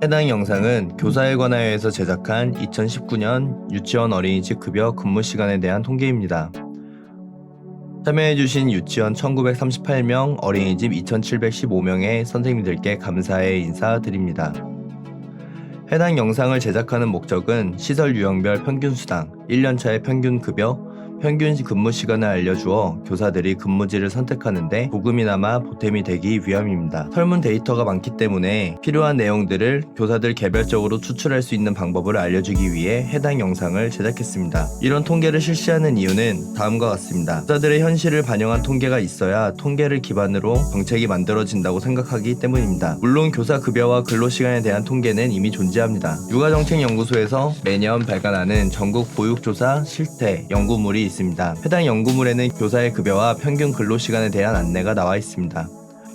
해당 영상은 교사일관화회에서 제작한 2019년 유치원 어린이집 급여 근무 시간에 대한 통계입니다. 참여해주신 유치원 1938명, 어린이집 2715명의 선생님들께 감사의 인사드립니다. 해당 영상을 제작하는 목적은 시설 유형별 평균 수당, 1년차의 평균 급여, 평균 근무 시간을 알려주어 교사들이 근무지를 선택하는데 도금이나마 보탬이 되기 위함입니다. 설문 데이터가 많기 때문에 필요한 내용들을 교사들 개별적으로 추출할 수 있는 방법을 알려주기 위해 해당 영상을 제작했습니다. 이런 통계를 실시하는 이유는 다음과 같습니다. 교사들의 현실을 반영한 통계가 있어야 통계를 기반으로 정책이 만들어진다고 생각하기 때문입니다. 물론 교사 급여와 근로시간에 대한 통계는 이미 존재합니다. 육아정책연구소에서 매년 발간하는 전국 보육조사 실태 연구물이 있습니다. 해당 연구물에는 교사의 급여와 평균 근로시간에 대한 안내가 나와 있습니다.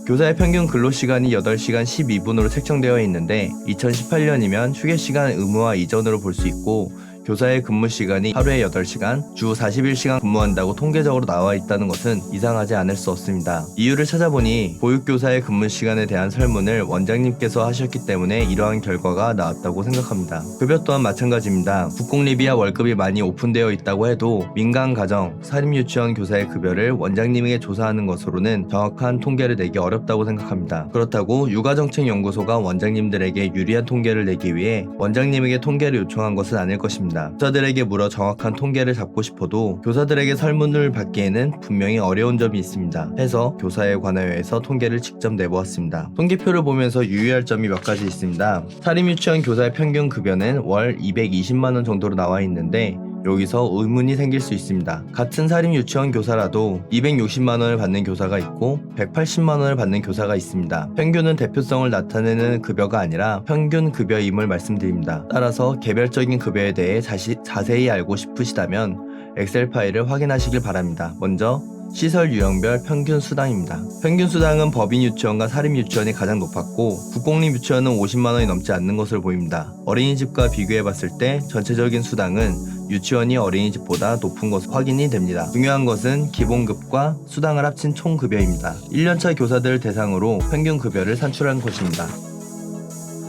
교사의 평균 근로시간이 8시간 12분으로 책정되어 있는데 2018년이면 휴게시간 의무화 이전으로 볼 수 있고 교사의 근무 시간이 하루에 8시간, 주 41시간 근무한다고 통계적으로 나와 있다는 것은 이상하지 않을 수 없습니다. 이유를 찾아보니 보육교사의 근무 시간에 대한 설문을 원장님께서 하셨기 때문에 이러한 결과가 나왔다고 생각합니다. 급여 또한 마찬가지입니다. 국공립이야 월급이 많이 오픈되어 있다고 해도 민간 가정, 사립유치원 교사의 급여를 원장님에게 조사하는 것으로는 정확한 통계를 내기 어렵다고 생각합니다. 그렇다고 육아정책연구소가 원장님들에게 유리한 통계를 내기 위해 원장님에게 통계를 요청한 것은 아닐 것입니다. 교사들에게 물어 정확한 통계를 잡고 싶어도 교사들에게 설문을 받기에는 분명히 어려운 점이 있습니다. 해서 교사에 관하여에서 통계를 직접 내보았습니다. 통계표를 보면서 유의할 점이 몇 가지 있습니다. 사립 유치원 교사의 평균 급여는 월 220만 원 정도로 나와 있는데 여기서 의문이 생길 수 있습니다. 같은 사립 유치원 교사라도 260만 원을 받는 교사가 있고 180만 원을 받는 교사가 있습니다. 평균은 대표성을 나타내는 급여가 아니라 평균 급여임을 말씀드립니다. 따라서 개별적인 급여에 대해 자시, 자세히 알고 싶으시다면 엑셀 파일을 확인하시길 바랍니다. 먼저 시설 유형별 평균 수당입니다. 평균 수당은 법인 유치원과 사립 유치원이 가장 높았고 국공립 유치원은 50만 원이 넘지 않는 것으로 보입니다. 어린이집과 비교해 봤을 때 전체적인 수당은 유치원이 어린이집보다 높은 것으로 확인이 됩니다. 중요한 것은 기본급과 수당을 합친 총급여입니다. 1년차 교사들 대상으로 평균 급여를 산출한 것입니다.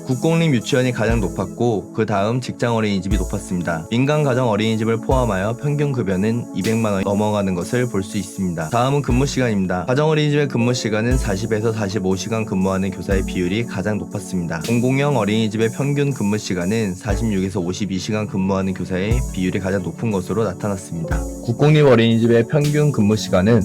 국공립 유치원이 가장 높았고 그 다음 직장 어린이집이 높았습니다. 민간 가정 어린이집을 포함하여 평균 급여는 200만 원이 넘어가는 것을 볼 수 있습니다. 다음은 근무 시간입니다. 가정 어린이집의 근무 시간은 40에서 45시간 근무하는 교사의 비율이 가장 높았습니다. 공공형 어린이집의 평균 근무 시간은 46에서 52시간 근무하는 교사의 비율이 가장 높은 것으로 나타났습니다. 국공립 어린이집의 평균 근무 시간은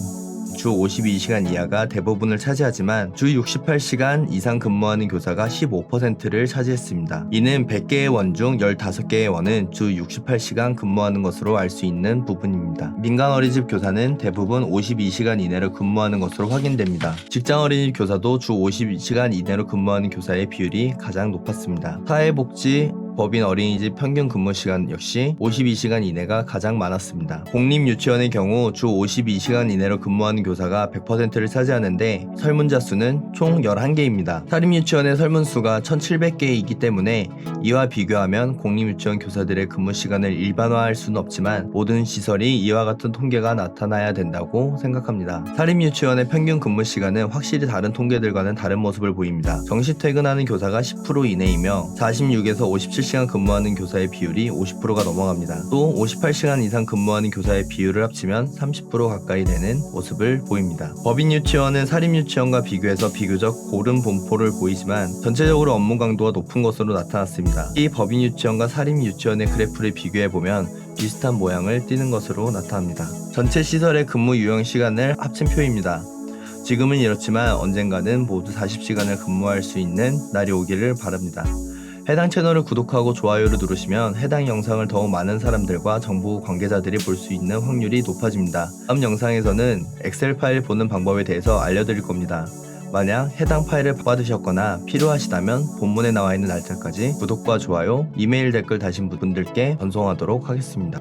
주 52시간 이하가 대부분을 차지하지만 주 68시간 이상 근무하는 교사가 15%를 차지했습니다. 이는 100개의 원 중 15개의 원은 주 68시간 근무하는 것으로 알 수 있는 부분입니다. 민간 어린이집 교사는 대부분 52시간 이내로 근무하는 것으로 확인됩니다. 직장 어린이집 교사도 주 52시간 이내로 근무하는 교사의 비율이 가장 높았습니다. 사회복지 법인 어린이집 평균 근무 시간 역시 52시간 이내가 가장 많았습니다. 공립 유치원의 경우 주 52시간 이내로 근무하는 교사가 100%를 차지하는데 설문자 수는 총 11개입니다. 사립 유치원의 설문 수가 1,700개이기 때문에 이와 비교하면 공립 유치원 교사들의 근무 시간을 일반화할 수는 없지만 모든 시설이 이와 같은 통계가 나타나야 된다고 생각합니다. 사립 유치원의 평균 근무 시간은 확실히 다른 통계들과는 다른 모습을 보입니다. 정시 퇴근하는 교사가 10% 이내이며 46에서 57 시간 근무하는 교사의 비율이 50%가 넘어갑니다. 또 58시간 이상 근무하는 교사의 비율을 합치면 30% 가까이 되는 모습을 보입니다. 법인 유치원은 사립 유치원과 비교해서 비교적 고른 분포를 보이지만 전체적으로 업무 강도가 높은 것으로 나타났습니다. 이 법인 유치원과 사립 유치원의 그래프를 비교해 보면 비슷한 모양을 띠는 것으로 나타납니다. 전체 시설의 근무 유형 시간을 합친 표입니다. 지금은 이렇지만 언젠가는 모두 40시간을 근무할 수 있는 날이 오기를 바랍니다. 해당 채널을 구독하고 좋아요를 누르시면 해당 영상을 더욱 많은 사람들과 정부 관계자들이 볼 수 있는 확률이 높아집니다. 다음 영상에서는 엑셀 파일 보는 방법에 대해서 알려드릴 겁니다. 만약 해당 파일을 받으셨거나 필요하시다면 본문에 나와 있는 날짜까지 구독과 좋아요, 이메일 댓글 다신 분들께 전송하도록 하겠습니다.